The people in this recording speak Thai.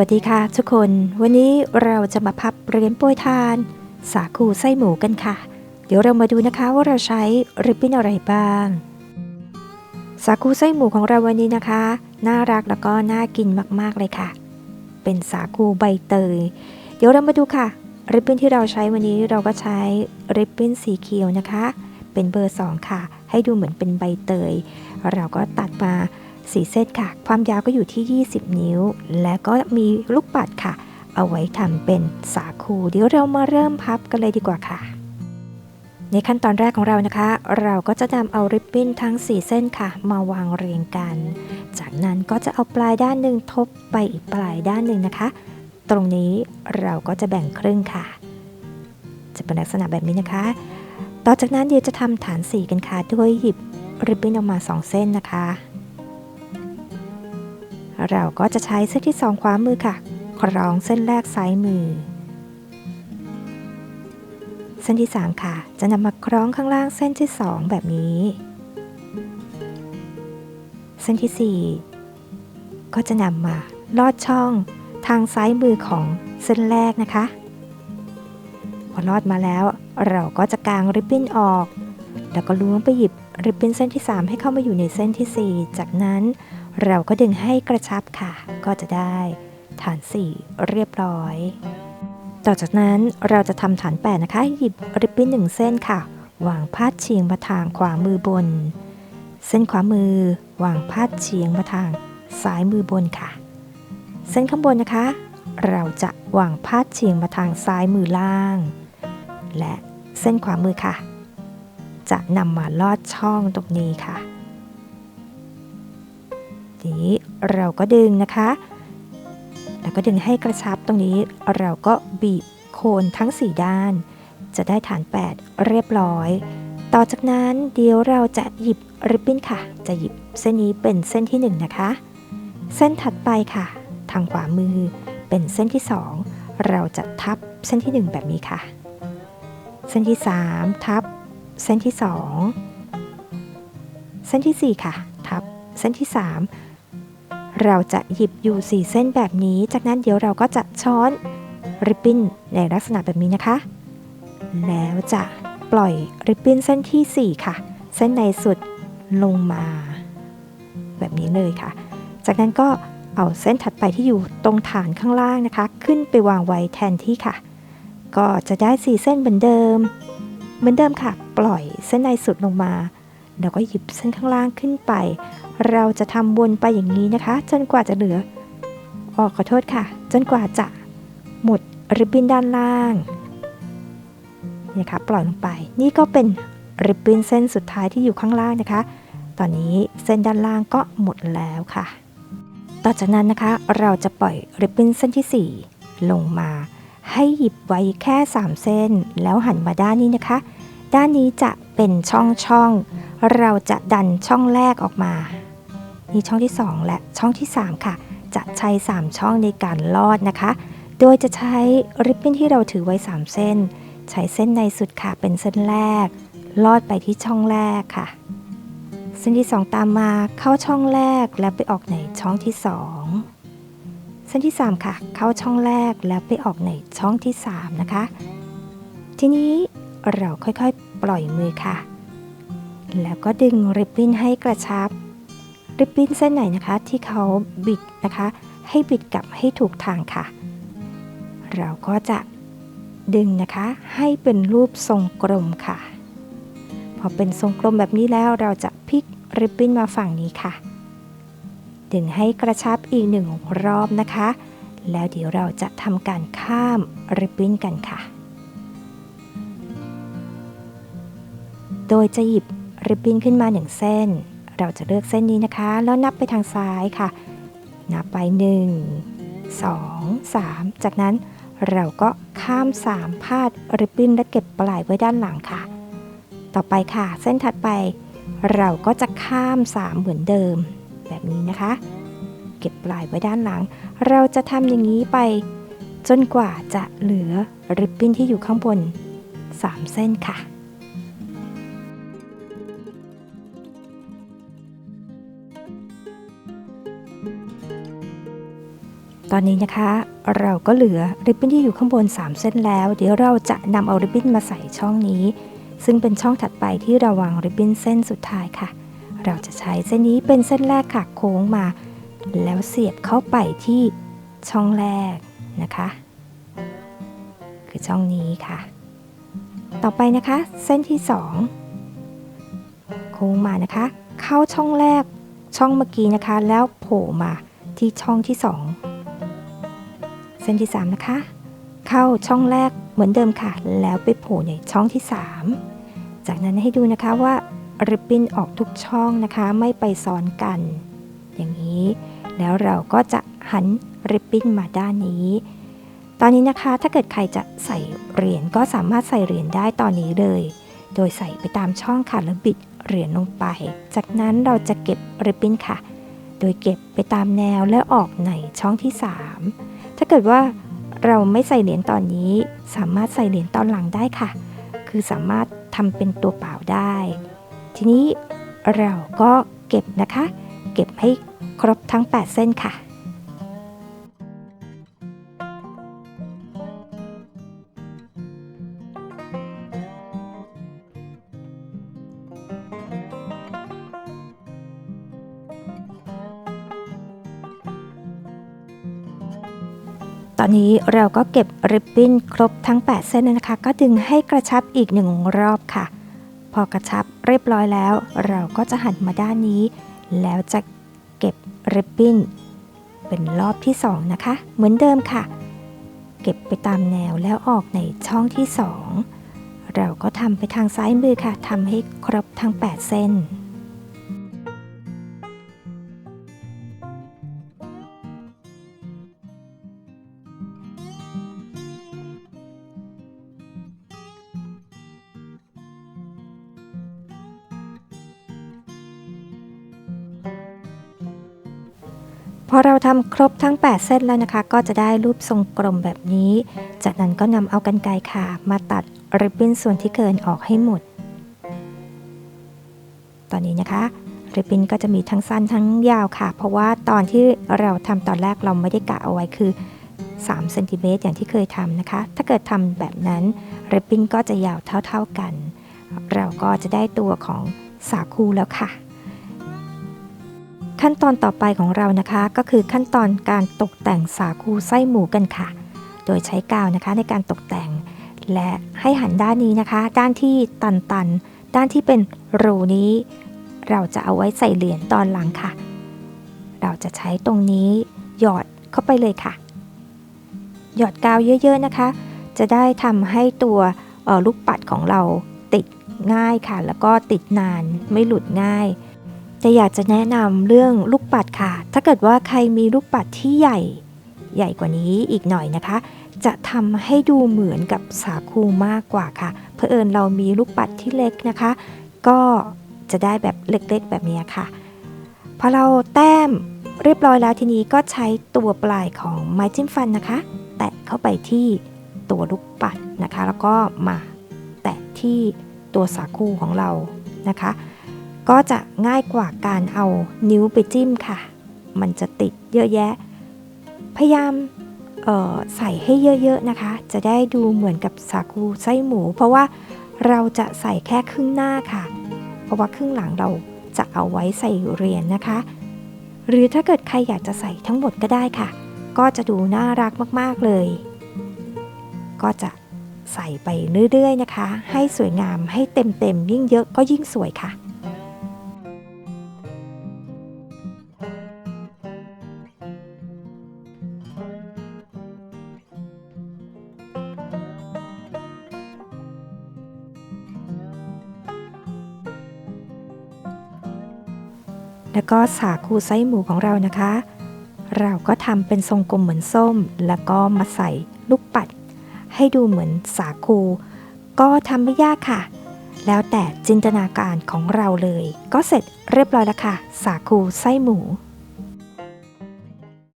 วัสดีค่ะทุกคน วันนี้เราจะมาพับเหรียญโปรยทาน สาคูไส้หมูกันค่ะ เดี๋ยวเรามาดูนะคะว่าเราใช้ริบบิ้นอะไรบ้าง สาคูไส้หมูของเราวันนี้นะคะ น่ารักแล้วก็น่ากินมากๆเลยค่ะ เป็นสาคูใบเตย เดี๋ยวเรามาดูค่ะริบบิ้นที่เราใช้วันนี้เราก็ใช้ริบบิ้นสีเขียวนะคะ เป็นเบอร์ 2 ค่ะ ให้ดูเหมือนเป็นใบเตย เราก็ตัดมา สีเส้นค่ะ ความยาวก็อยู่ที่ 20 นิ้ว และก็มีลูกปัดค่ะ เอาไว้ทำเป็นสาคูเดี๋ยวเรามาเริ่มพับกันเลยดีกว่าค่ะ ในขั้นตอนแรกของเรานะคะ เราก็จะนำเอาริบบิ้นทั้ง 4 เส้นค่ะ มาวางเรียงกัน จากนั้นก็จะเอาปลายด้านหนึ่งทบไปอีกปลายด้านหนึ่งนะคะ ตรงนี้เราก็จะแบ่งครึ่งค่ะ จะเป็นลักษณะแบบนี้นะคะ ต่อจากนั้นเดี๋ยวจะทำฐานสีกันค่ะด้วยหยิบริบบิ้นออกมา 2 เส้นนะคะ เราก็จะใช้เส้นที่2ขวามือค่ะคล้องเส้นแรกซ้ายมือ เส้นที่ 3 ค่ะ จะนำมาคล้องข้างล่างเส้นที่ 2 แบบนี้ เส้นที่ 4 ก็จะนำมาลอดช่องทางซ้ายมือของเส้นแรกนะคะ พอลอดมาแล้ว เราก็จะกางริบบิ้นออก แล้วก็ล้วงไปหยิบริบบิ้นเส้นที่ 3 ให้เข้ามาอยู่ในเส้นที่ 4 จากนั้น เราก็ดึงให้กระชับค่ะ ก็จะได้ฐาน 4 เรียบร้อย ต่อจากนั้นเราจะทำฐาน 8 นะคะ หยิบริบบิ้นหนึ่งเส้นค่ะ วางพาดเฉียงมาทางขวามือบน เส้นขวามือ วางพาดเฉียงมาทางซ้ายมือบนค่ะ เส้นข้างบนนะคะ เราจะวางพาดเฉียงมาทางซ้ายมือล่าง และเส้นขวามือค่ะ จะนำมาลอดช่องตรงนี้ค่ะ นี้เราก็ดึงนะคะ แล้วก็ดึงให้กระชับตรงนี้เราก็บีบโคนทั้ง 4 ด้าน จะได้ฐาน 8 เรียบร้อย ต่อจากนั้นเดี๋ยวเราจะหยิบริบบิ้นค่ะ จะหยิบเส้นนี้เป็นเส้นที่ 1 นะคะ เส้นถัดไปค่ะ ทางขวามือเป็นเส้นที่ 2 เราจะทับเส้นที่ 1 แบบนี้ค่ะ เส้นที่ 3 ทับ เส้นที่ 2 เส้นที่ 4 ค่ะ ทับเส้นที่ 3 เราจะหยิบอยู่ 4 เส้นแบบนี้ จากนั้นเดี๋ยวเราก็จะช้อนริบบิ้นในลักษณะแบบนี้นะคะ แล้วจะปล่อยริบบิ้นเส้นที่ 4 ค่ะ เส้นในสุดลงมา แบบนี้เลยค่ะ จากนั้นก็เอาเส้นถัดไปที่อยู่ตรงฐานข้างล่างนะคะ ขึ้นไปวางไว้แทนที่ค่ะ ก็จะได้ 4 เส้นเหมือนเดิม เหมือนเดิมค่ะ ปล่อยเส้นในสุดลงมา แล้วก็หยิบเส้นข้างล่างขึ้นไป เราจะทำวนไปอย่างนี้นะคะ จนกว่าจะเหลือออกขอโทษค่ะ จนกว่าจะหมดริบบิ้นด้านล่างนี่ค่ะปล่อยลงไป นี่ก็เป็นริบบิ้นเส้นสุดท้ายที่อยู่ข้างล่างนะคะ ตอนนี้เส้นด้านล่างก็หมดแล้วค่ะ ต่อจากนั้นนะคะเราจะปล่อยริบบิ้นเส้นที่ 4 ลงมา ให้หยิบไว้แค่ 3 เส้น แล้วหันมาด้านนี้นะคะ ด้านนี้จะเป็นช่องช่อง เราจะดันช่องแรกออกมา นี่ช่องที่ 2 และช่องที่ 3 ค่ะ จะใช้ 3 ช่องในการลอดนะคะ โดยจะใช้ริบบิ้นที่เราถือไว้ 3 เส้น ใช้เส้นในสุดค่ะเป็นเส้นแรก ลอดไปที่ช่องแรกค่ะ เส้นที่ 2 ตามมาเข้าช่องแรกแล้วไปออกในช่องที่ 2 เส้นที่ 3 ค่ะ เข้าช่องแรกแล้วไปออกในช่องที่ 3 นะคะ ทีนี้เราค่อยๆ ปล่อยมือค่ะ แล้วก็ดึงริบบิ้นให้กระชับ ริบบิ้นเส้นไหนนะคะที่เขาบิดนะคะ ให้บิดกลับให้ถูกทางค่ะ เราก็จะดึงนะคะให้เป็นรูปทรงกลมค่ะ พอเป็นทรงกลมแบบนี้แล้วเราจะพลิกริบบิ้นมาฝั่งนี้ค่ะ ดึงให้กระชับอีกหนึ่งรอบนะคะ แล้วเดี๋ยวเราจะทำการข้ามริบบิ้นกันค่ะ โดยจะหยิบ ริบบิ้นขึ้นมาหนึ่งเส้น เราจะเลือกเส้นนี้นะคะ แล้วนับไปทางซ้ายค่ะ นับไป1 2 3จากนั้นเราก็ข้าม3พาดริบบิ้นและเก็บปลายไว้ด้านหลังค่ะ ต่อไปค่ะ เส้นถัดไป เราก็จะข้าม3เหมือนเดิม แบบนี้นะคะ เก็บปลายไว้ด้านหลัง เราจะทำอย่างนี้ไป จนกว่าจะเหลือริบบิ้นที่อยู่ข้างบน 3 เส้นค่ะ ตอนนี้นะคะ เราก็เหลือริบบิ้นที่อยู่ข้างบน 3 เส้นแล้ว เดี๋ยวเราจะนำเอาริบบิ้นมาใส่ช่องนี้ ซึ่งเป็นช่องถัดไปที่เราวางริบบิ้นเส้นสุดท้ายค่ะ เราจะใช้เส้นนี้เป็นเส้นแรกค่ะโค้งมา แล้วเสียบเข้าไปที่ช่องแรกนะคะ คือช่องนี้ค่ะ ต่อไปนะคะ เส้นที่ 2 โค้งมานะคะ เข้าช่องแรกช่องเมื่อกี้นะคะ แล้วโผล่มาที่ช่องที่ 2 ส้นที่ 3 นะคะ เข้าช่องแรกเหมือนเดิมค่ะ แล้วไปโผล่ในช่องที่ 3 จากนั้นให้ดูนะคะว่าริบบิ้นออกทุกช่องนะคะ ไม่ไปซ้อนกัน อย่างนี้ แล้วเราก็จะหันริบบิ้นมาด้านนี้ ตอนนี้นะคะถ้าเกิดใครจะใส่เหรียญก็สามารถใส่เหรียญได้ตอนนี้เลย โดยใส่ไปตามช่องค่ะแล้วบิดเหรียญลงไป จากนั้นเราจะเก็บริบบิ้นค่ะ โดยเก็บไปตามแนวและออกในช่องที่ 3 ถ้าเกิดว่าเราไม่ใส่เหรียญตอนนี้ สามารถใส่เหรียญตอนหลังได้ค่ะ คือสามารถทำเป็นตัวเปล่าได้ ทีนี้เราก็เก็บนะคะ เก็บให้ครบทั้ง 8 เส้นค่ะ ตอนนี้เราก็เก็บริบบิ้นครบทั้ง 8 เส้นนะคะ ก็ดึงให้กระชับอีกหนึ่งรอบค่ะ พอกระชับเรียบร้อยแล้ว เราก็จะหันมาด้านนี้ แล้วจะเก็บริบบิ้นเป็นรอบที่ 2 นะคะ เหมือนเดิมค่ะ เก็บไปตามแนวแล้วออกในช่องที่ 2 เราก็ทำไปทางซ้ายมือค่ะทำให้ครบทั้ง 8 เส้น พอเราทำครบทั้ง 8 เส้นแล้วนะคะ ก็จะได้รูปทรงกลมแบบนี้ จากนั้นก็นำเอากันไกรค่ะ มาตัดริบบิ้นส่วนที่เกินออกให้หมด ตอนนี้นะคะริบบิ้นก็จะมีทั้งสั้นทั้งยาวค่ะ เพราะว่าตอนที่เราทำตอนแรกเราไม่ได้กะเอาไว้คือ3เซนติเมตรอย่างที่เคยทำนะคะ ถ้าเกิดทำแบบนั้นริบบิ้นก็จะยาวเท่า ๆกัน เราก็จะได้ตัวของสาคูแล้วค่ะ ขั้นตอนต่อไปของเรานะคะก็คือขั้นตอนการตกแต่งสาคูไส้หมูกันค่ะ โดยใช้กาวนะคะในการตกแต่ง และให้หันด้านนี้นะคะ ด้านที่ตันตันๆด้านที่เป็นรูนี้ เราจะเอาไว้ใส่เหรียญตอนหลังค่ะ เราจะใช้ตรงนี้หยอดเข้าไปเลยค่ะ หยอดกาวเยอะๆนะคะ จะได้ทำให้ตัวออลูกปัดของเราติดง่ายค่ะ แล้วก็ติดนานไม่หลุดง่าย แต่อยากจะแนะนำเรื่องลูกปัดค่ะ ถ้าเกิดว่าใครมีลูกปัดที่ใหญ่ใหญ่กว่านี้อีกหน่อยนะคะ จะทำให้ดูเหมือนกับสาคูมากกว่าค่ะ เพอเอิญเรามีลูกปัดที่เล็กนะคะ ก็จะได้แบบเล็กๆแบบนี้ค่ะพอเราแต้มเรียบร้อยแล้วทีนี้ก็ใช้ตัวปลายของไม้จิ้มฟันนะคะ แตะเข้าไปที่ตัวลูกปัดนะคะ แล้วก็มาแตะที่ตัวสาคูของเรานะคะ ก็จะง่ายกว่าการเอานิ้วไปจิ้มค่ะ มันจะติดเยอะแยะ พยายามใส่ให้เยอะๆนะคะ จะได้ดูเหมือนกับสาคูไส้หมู เพราะว่าเราจะใส่แค่ครึ่งหน้าค่ะ เพราะว่าครึ่งหลังเราจะเอาไว้ใส่เหรียญนะคะ หรือถ้าเกิดใครอยากจะใส่ทั้งหมดก็ได้ค่ะ ก็จะดูน่ารักมากๆเลย ก็จะใส่ไปเรื่อยๆนะคะ ให้สวยงามให้เต็มๆยิ่งเยอะก็ยิ่งสวยค่ะ แล้วก็สาคูไส้หมูของเรานะคะ เราก็ทำเป็นทรงกลมเหมือนส้ม แล้วก็มาใส่ลูกปัด ให้ดูเหมือนสาคู ก็ทำไม่ยากค่ะ แล้วแต่จินตนาการของเราเลย ก็เสร็จเรียบร้อยแล้วค่ะ สาคูไส้หมู